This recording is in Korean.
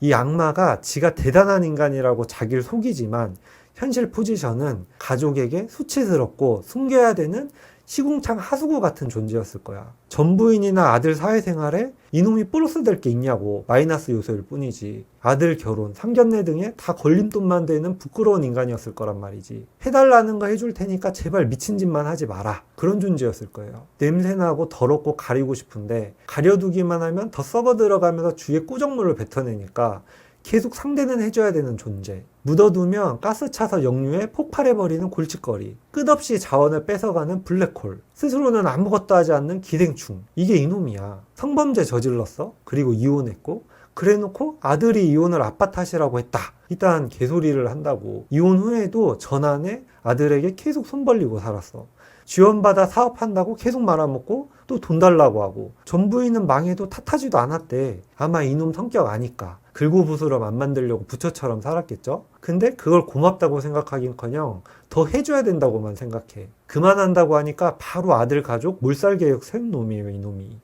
이 악마가 지가 대단한 인간이라고 자기를 속이지만 현실 포지션은 가족에게 수치스럽고 숨겨야 되는 시궁창 하수구 같은 존재였을 거야. 전부인이나 아들 사회생활에 이놈이 플러스 될 게 있냐고 마이너스 요소일 뿐이지. 아들 결혼, 상견례 등에 다 걸림돌만 되는 부끄러운 인간이었을 거란 말이지. 해달라는 거 해줄 테니까 제발 미친 짓만 하지 마라. 그런 존재였을 거예요. 냄새나고 더럽고 가리고 싶은데 가려두기만 하면 더 썩어 들어가면서 주위에 꾸정물을 뱉어내니까 계속 상대는 해줘야 되는 존재. 묻어두면 가스 차서 역류해 폭발해버리는 골칫거리. 끝없이 자원을 뺏어가는 블랙홀. 스스로는 아무것도 하지 않는 기생충. 이게 이놈이야. 성범죄 저질렀어. 그리고 이혼했고. 그래 놓고 아들이 이혼을 아빠 탓이라고 했다. 일단 개소리를 한다고. 이혼 후에도 전환에 아들에게 계속 손 벌리고 살았어. 지원받아 사업한다고 계속 말아먹고 또 돈 달라고 하고 전 부인은 망해도 탓하지도 않았대. 아마 이놈 성격 아니까. 긁고부스럼 안 만들려고 부처처럼 살았겠죠? 근데 그걸 고맙다고 생각하긴커녕 더 해줘야 된다고만 생각해. 그만한다고 하니까 바로 아들 가족 몰살 계획 세운 놈이에요, 이놈이.